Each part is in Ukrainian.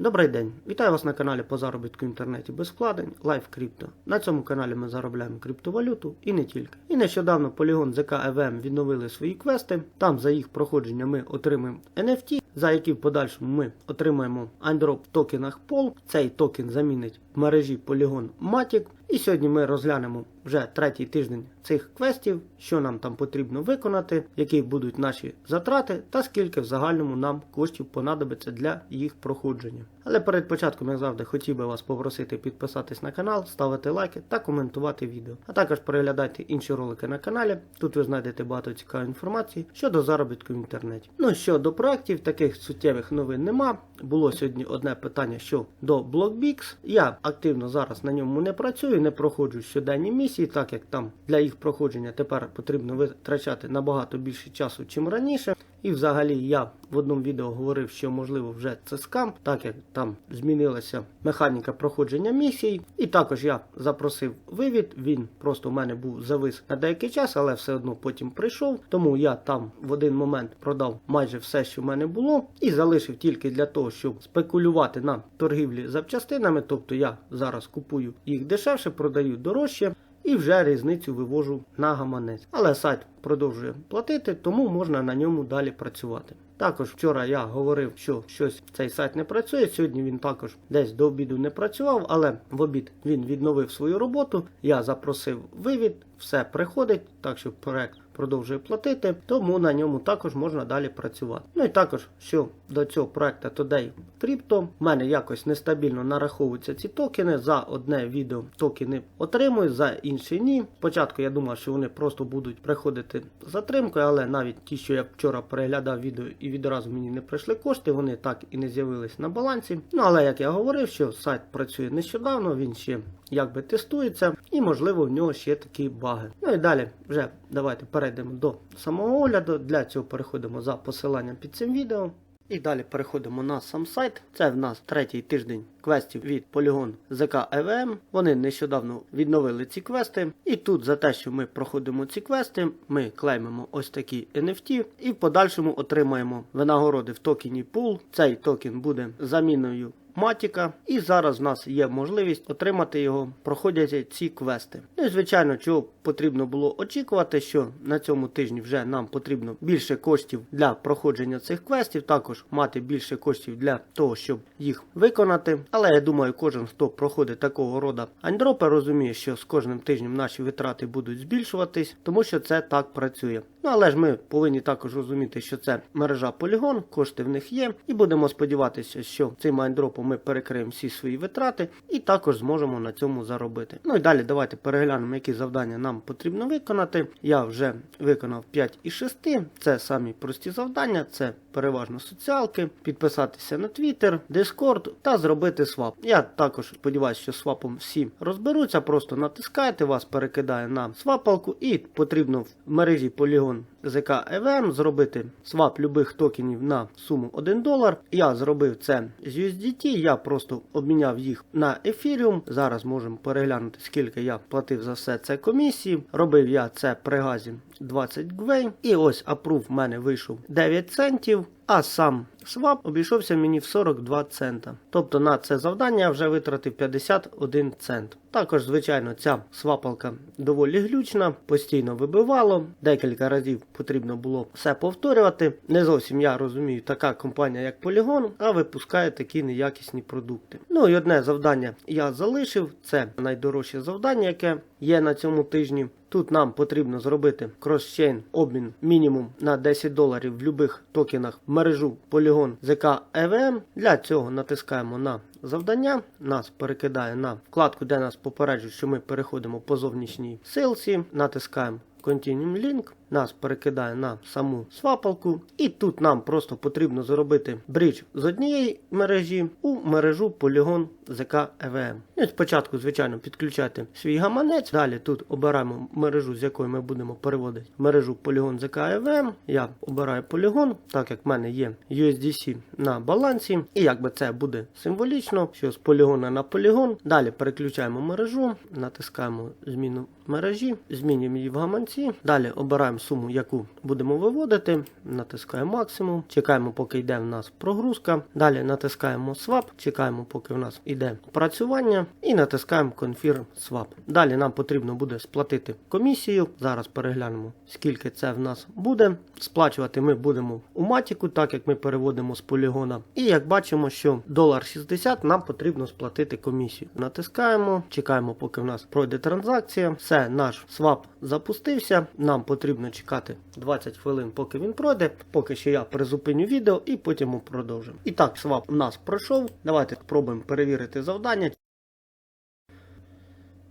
Добрий день! Вітаю вас на каналі по заробітку в інтернеті без вкладень Live Crypto. На цьому каналі ми заробляємо криптовалюту і не тільки. І нещодавно Polygon ZK EVM відновили свої квести. Там за їх проходження ми отримаємо NFT, за які в подальшому ми отримаємо андроп в токенах POL. Цей токен замінить в мережі Polygon Matic. І сьогодні ми розглянемо вже третій тиждень цих квестів, що нам там потрібно виконати, які будуть наші затрати, та скільки в загальному нам коштів понадобиться для їх проходження. Але перед початком, як завжди, хотів би вас попросити підписатись на канал, ставити лайки та коментувати відео. А також переглядайте інші ролики на каналі. Тут ви знайдете багато цікавої інформації щодо заробітку в інтернеті. Ну щодо проєктів, таких суттєвих новин нема. Було сьогодні одне питання що до BlockBix. Я активно зараз на ньому не працюю, не проходжу щоденні місії, так як там для їх проходження тепер потрібно витрачати набагато більше часу, чим раніше. І взагалі я в одному відео говорив, що можливо вже це скам, так як там змінилася механіка проходження місій. І також я запросив вивід. Він просто в мене був завис на деякий час, але все одно потім прийшов. Тому я там в один момент продав майже все, що в мене було, і залишив тільки для того, щоб спекулювати на торгівлі запчастинами. Тобто я зараз купую їх дешевше, продаю дорожче. І вже різницю вивожу на гаманець. Але сайт продовжує платити, тому можна на ньому далі працювати. Також вчора я говорив, що щось цей сайт не працює. Сьогодні він також десь до обіду не працював, але в обід він відновив свою роботу. Я запросив вивід, все приходить, так що проект продовжує платити, тому на ньому також можна далі працювати. Ну і також, що до цього проекту Today Crypto, в мене якось нестабільно нараховуються ці токени. За одне відео токени отримую, за інше ні. Спочатку я думав, що вони просто будуть приходити затримкою, але навіть ті, що я вчора переглядав відео і відразу мені не прийшли кошти, вони так і не з'явились на балансі. Ну але як я говорив, що сайт працює нещодавно, він ще якби тестується, і можливо в нього ще такі баги. Ну і далі вже давайте перейдемо до самого огляду. Для цього переходимо за посиланням під цим відео. І далі переходимо на сам сайт. Це в нас третій тиждень квестів від Polygon ZK EVM. Вони нещодавно відновили ці квести. І тут за те, що ми проходимо ці квести, ми клеймимо ось такі NFT і в подальшому отримаємо винагороди в токені Pool. Цей токен буде заміною Матіка, і зараз в нас є можливість отримати його, проходячи ці квести. Ну і звичайно, чого потрібно було очікувати, що на цьому тижні вже нам потрібно більше коштів для проходження цих квестів, також мати більше коштів для того, щоб їх виконати. Але я думаю, кожен, хто проходить такого роду андропи, розуміє, що з кожним тижнем наші витрати будуть збільшуватись, тому що це так працює. Ну але ж ми повинні також розуміти, що це мережа полігон, кошти в них є, і будемо сподіватися, що цим айндропом ми перекриємо всі свої витрати і також зможемо на цьому заробити. Ну і далі давайте переглянемо, які завдання нам потрібно виконати. Я вже виконав 5 із 6. Це самі прості завдання, це переважно соціалки, підписатися на Twitter, Discord та зробити свап. Я також сподіваюся, що свапом всі розберуться, просто натискаєте, вас перекидає на свапалку, і потрібно в мережі Polygon ZK EVM зробити свап любих токенів на суму 1 долар. Я зробив це з USDT, я просто обміняв їх на Ethereum. Зараз можемо переглянути, скільки я платив за все це комісії. Робив я це при газі 20 гвей. І ось апрув в мене вийшов 9 центів. А сам свап обійшовся мені в 42 цента. Тобто на це завдання я вже витратив 51 цент. Також, звичайно, ця свапалка доволі глючна, постійно вибивало. Декілька разів потрібно було все повторювати. Не зовсім я розумію, така компанія, як Polygon, а випускає такі неякісні продукти. Ну і одне завдання я залишив. Це найдорожче завдання, яке є на цьому тижні. Тут нам потрібно зробити кросчейн обмін мінімум на 10 доларів в будь-яких токенах в мережу Polygon ZK EVM. Для цього натискаємо на завдання, нас перекидає на вкладку, де нас попереджують, що ми переходимо по зовнішній силці, натискаємо Continuum Link, нас перекидає на саму свапалку, і тут нам просто потрібно зробити бридж з однієї мережі у мережу Polygon ZK EVM. І спочатку, звичайно, підключати свій гаманець. Далі тут обираємо мережу, з якої ми будемо переводити мережу Polygon ZK EVM. Я обираю Polygon, так як в мене є USDC на балансі. І якби це буде символічно, що з полігона на полігон. Далі переключаємо мережу, натискаємо зміну мережі, змінюємо її в гаманці. Далі обираємо суму, яку будемо виводити, натискаємо максимум, чекаємо, поки йде в нас прогрузка. Далі натискаємо Swap, чекаємо, поки в нас йде працювання, і натискаємо Confirm Swap. Далі нам потрібно буде сплатити комісію. Зараз переглянемо, скільки це в нас буде. Сплачувати ми будемо у матіку, так як ми переводимо з полігона. І як бачимо, що долар 60 нам потрібно сплатити комісію. Натискаємо, чекаємо, поки в нас пройде транзакція. Все, наш свап запустився. Нам потрібно чекати 20 хвилин, поки він пройде. Поки що я призупиню відео і потім ми продовжимо. І так, свап у нас пройшов. Давайте спробуємо перевірити завдання.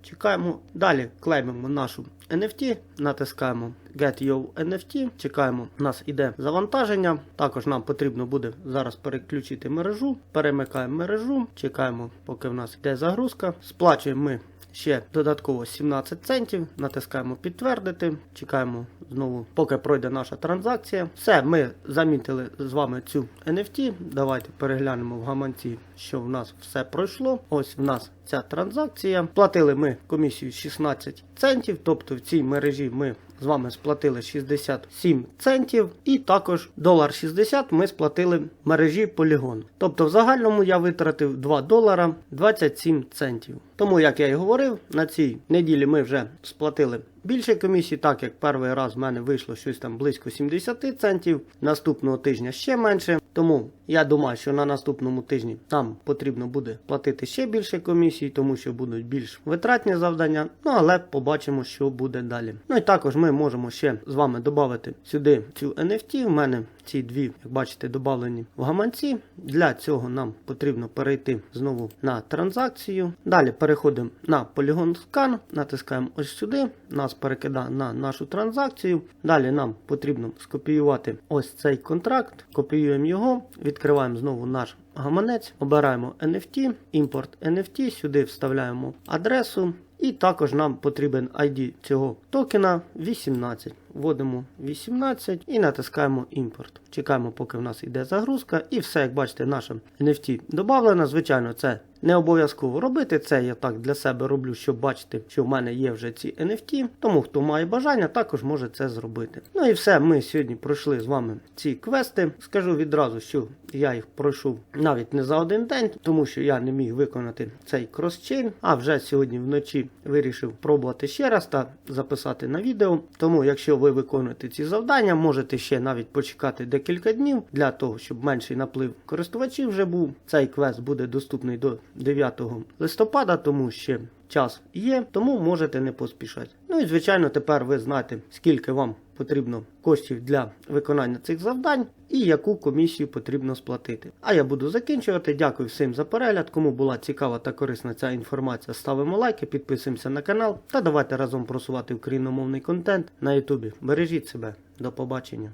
Чекаємо. Далі клеймимо нашу NFT, натискаємо Get Your NFT, чекаємо, у нас іде завантаження. Також нам потрібно буде зараз переключити мережу. Перемикаємо мережу, чекаємо, поки в нас йде загрузка. Сплачуємо ми ще додатково 17 центів, натискаємо підтвердити, чекаємо знову, поки пройде наша транзакція. Все, ми замітили з вами цю NFT. Давайте переглянемо в гаманці, що в нас все пройшло. Ось в нас ця транзакція. Платили ми комісію 16 центів, тобто в цій мережі ми з вами сплатили 67 центів, і також долар 60 ми сплатили мережі Polygon. Тобто в загальному я витратив 2 долара 27 центів. Тому, як я і говорив, на цій неділі ми вже сплатили більше комісій, так як перший раз в мене вийшло щось там близько 70 центів, наступного тижня ще менше. Тому я думаю, що на наступному тижні нам потрібно буде платити ще більше комісій, тому що будуть більш витратні завдання. Ну але побачимо, що буде далі. Ну і також ми можемо ще з вами додати сюди цю NFT. В мене ці дві, як бачите, додавлені в гаманці. Для цього нам потрібно перейти знову на транзакцію. Далі переходимо на Polygon Scan, натискаємо ось сюди. Нас перекидає на нашу транзакцію. Далі нам потрібно скопіювати ось цей контракт, копіюємо його, відкриваємо знову наш гаманець, обираємо NFT, імпорт NFT, сюди вставляємо адресу. І також нам потрібен ID цього токена 18. Вводимо 18 і натискаємо імпорт. Чекаємо, поки в нас йде загрузка. І все, як бачите, наша NFT додавлена. Звичайно, це не обов'язково робити. Це я так для себе роблю, щоб бачити, що в мене є вже ці NFT. Тому хто має бажання, також може це зробити. Ну і все, ми сьогодні пройшли з вами ці квести. Скажу відразу, що я їх пройшов навіть не за один день, тому що я не міг виконати цей кросчейн. А вже сьогодні вночі вирішив пробувати ще раз та записати на відео. Тому, якщо ви виконуєте ці завдання, можете ще навіть почекати декілька днів для того, щоб менший наплив користувачів вже був. Цей квест буде доступний до 9 листопада, тому ще час є, тому можете не поспішати. Ну і звичайно, тепер ви знаєте, скільки вам потрібно коштів для виконання цих завдань і яку комісію потрібно сплатити. А я буду закінчувати. Дякую всім за перегляд. Кому була цікава та корисна ця інформація, ставимо лайки, підписуємося на канал та давайте разом просувати україномовний контент на Ютубі. Бережіть себе, до побачення.